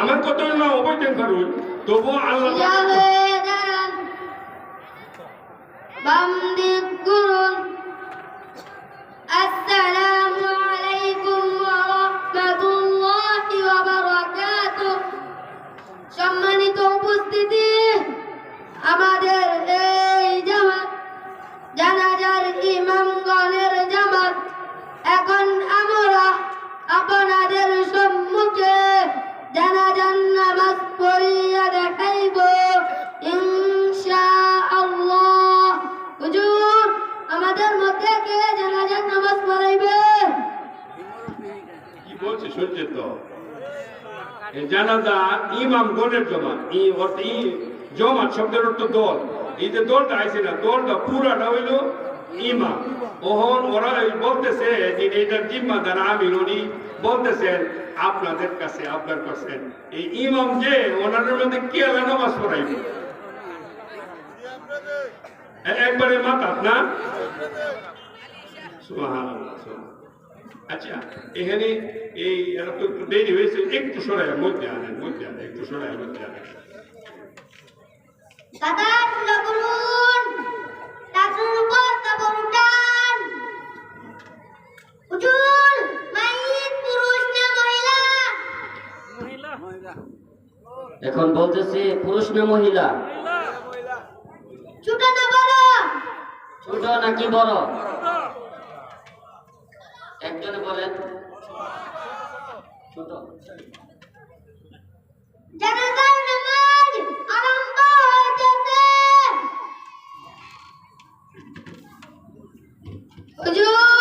আমার কত না অবৈধ করুন তবু আল্লাহ আলাইকুম সম্মানিত উপস্থিতি আমাদের কি বলছে শুনছে তো এই জানাজা ইমাম গণের জমা ই অর্থ ই জমা শব্দের অর্থ দল। এই যে দলটা আইছে না, দলটা পুরাটা হইল ইমাম। ওহন ওরা বলতেছে যে এটার জিম্মাদার আমির, উনি বলতেছেন, আপনাদের কাছে, আপনার কাছে। এই ইমাম যে, ওনাদের মধ্যে কি আলা নামাজ পড়াইবে? একবারে মাতাত না? সুবহানাল্লাহ। আচ্ছা এখানে এই একটু দেরি হয়েছে একটু সরাই মধ্যে আনেন মধ্যে আনেন একটু সরাই মধ্যে আনেন। দাদা তুলা তাজুর উপর কাপড় উঠান। হুজুর পুরুষ না মহিলা? এখন বলতেছি পুরুষ না মহিলা। ছোট না বড়? ছোট নাকি বড়? একজনে বলেন। ছোট। জানাজার হুজুর!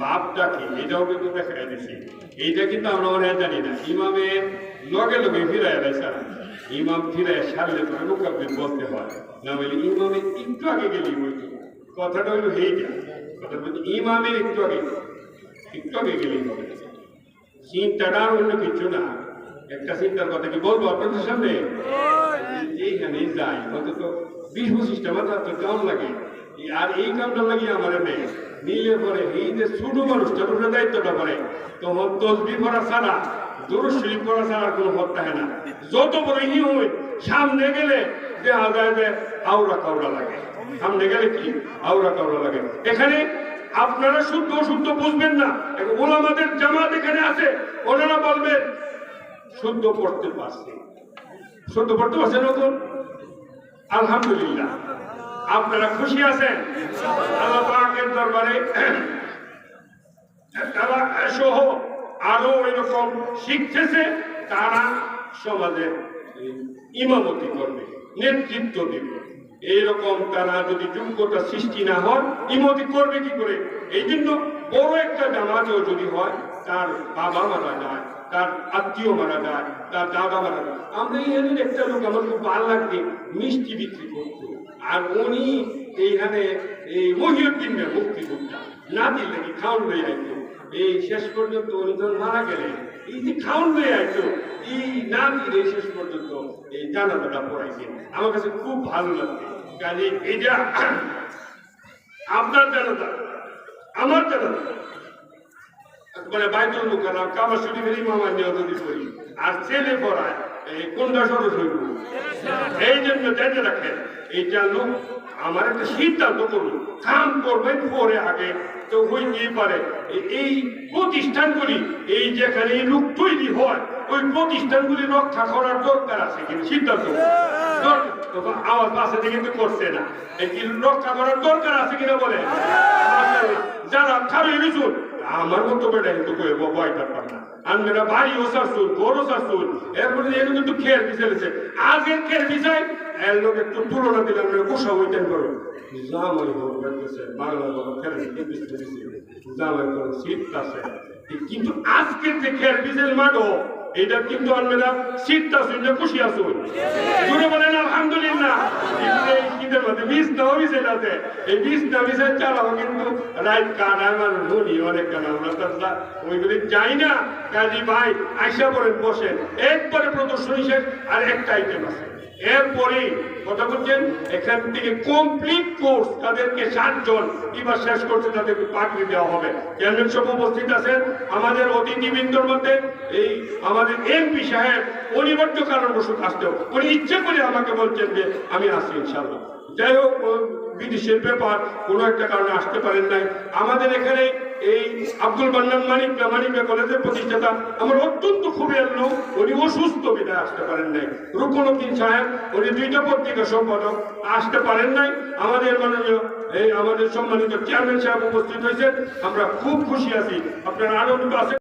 ভাবটা কি এটাও কিন্তু দেখা দিছি এইটা কিন্তু আমরা জানি না। লগে লগে ইমাম সারলে বলতে হয়। না একটু আগে গেলেই বলতো কথাটা কথা বলছি ইমামের একটু আগে। একটু আগে হবে। চিন্তাটা আর অন্য কিছু না। একটা চিন্তার কথা কি বলব আপনাদের সামনে? এইখানে যাই, অন্তত বিশ পঁচিশটা মাথা তো লাগে। আর এই কামটা লাগিয়ে আমার নেই নিলে পরে এই যে ছোট মানুষটার উপরে দায়িত্বটা পরে তখন তসবি পড়া ছাড়া দূর শরীফ পড়া ছাড়া কোনো পথ থাকে না। যত বড় ই হই, সামনে গেলে দেখা যায় যে আওড়া কাউড়া লাগে। সামনে গেলে কি? আওড়া কাউড়া লাগে। এখানে আপনারা শুদ্ধ অশুদ্ধ বুঝবেন না। এখন ওলামাদের জামাত এখানে আছে, ওনারা বলবেন, শুদ্ধ পড়তে পারছে। শুদ্ধ পড়তে পারছেন নতুন আলহামদুলিল্লাহ। আপনারা খুশি আছেন? আল্লাহ পাকের দরবারে তারা সহ আরও এরকম শিখতেছে, তারা সমাজে ইমামতি করবে, নেতৃত্ব দিবে। এইরকম তারা যদি যোগ্যতা সৃষ্টি না হয় ইমতি করবে কি করে? এই জন্য বড় একটা জামাতেও যদি হয়, তার বাবা মারা যায়। তার আত্মীয় মারা যায়, তার দাদা মারা যায়। আমরা এই একটা লোক আমার খুব ভালো লাগছে মিষ্টি বিক্রি করতো। আর উনি এইখানে এই মহিউদ্দিন মুক্তি করতাম না দিলে কি খাওয়ান লই আইতো। এই শেষ পর্যন্ত উনি যখন মারা গেলেন, এই যে খাওয়ান লই আইতো, এই না দিলে শেষ পর্যন্ত এই জানাজাটা পড়াইছে আমার কাছে খুব ভালো লাগছে কাজে এটা আপনার জানাজা, আমার জানাজা মানে বাইতুল কাবা শরীফের ইমাম আমি করি। আর ছেলে পড়ায়, এই হইব? এই জন্য জেনে রাখেন, এইটা লোক আমার একটা সিদ্ধান্ত করুন কাম পরে আগে। তো পারে, এই প্রতিষ্ঠানগুলি, এই যেখানে এই লোক তৈরি হয়, ওই প্রতিষ্ঠানগুলি রক্ষা করার দরকার আছে কিন্তু সিদ্ধান্ত। দরকার। তো আওয়াজ পাশে কিন্তু করছে না। এই রক্ষা করার দরকার আছে কিনা বলে? যারা খাবে আমার মতো বেটা কিন্তু কয়ে বয়টা পার না। আমি ভাই, ও শাশুর বড় শাশুর এরপরে কিন্তু খেয়ার বিছাইছে। আজকের খেয়ার বিছাই এর লোক একটু তুলনা করো জামাই হোক দেখতেছে বাংলা খেয়ার জামাই করো শীত আছে। কিন্তু আজকের যে খেয়ার বিছাইল মাঠও এটা কিন্তু আনবে না শীতটা শুনলে খুশি আসুন জুড়ে বলেন আলহামদুলিল্লাহ। শীতের মধ্যে বীজ নাও বিছাইল আছে। এই বীজ না বিছাই চালাও কিন্তু রাইট কাঠ আমার ধনী অনেক কেন আমরা ওইগুলি যাই না। কাজী ভাই আইসা পড়েন বসেন। একবারে প্রদর্শনী শেষ আর একটা আইটেম আছে। এরপরে কথা বলছেন, এখান থেকে কমপ্লিট কোর্স তাদেরকে সাতজন এবার শেষ করছে তাদেরকে পাকড়ি দেওয়া হবে। চেয়ারম্যান সব উপস্থিত আছেন। আমাদের অতিথিবৃন্দর মধ্যে এই আমাদের এমপি সাহেব অনিবার্য কারণবশত আসতে হবে। উনি ইচ্ছে করে আমাকে বলছেন যে আমি আসছি ইনশাল্লাহ যাই হোক, বিদেশের ব্যাপার, কোনো একটা কারণে আসতে পারেন নাই। আমাদের এখানে এই আব্দুল মানিক না কলেজের প্রতিষ্ঠাতা। আমার অত্যন্ত খুবই লোক, উনি অসুস্থ বিদায় আসতে পারেন নাই। রুকনুদ্দিন সাহেব, উনি দুইটা পত্রিকা সম্পাদক, আসতে পারেন নাই। আমাদের মাননীয়, এই আমাদের সম্মানিত চেয়ারম্যান সাহেব উপস্থিত হয়েছেন। আমরা খুব খুশি আছি। আপনার আনন্দ আছেন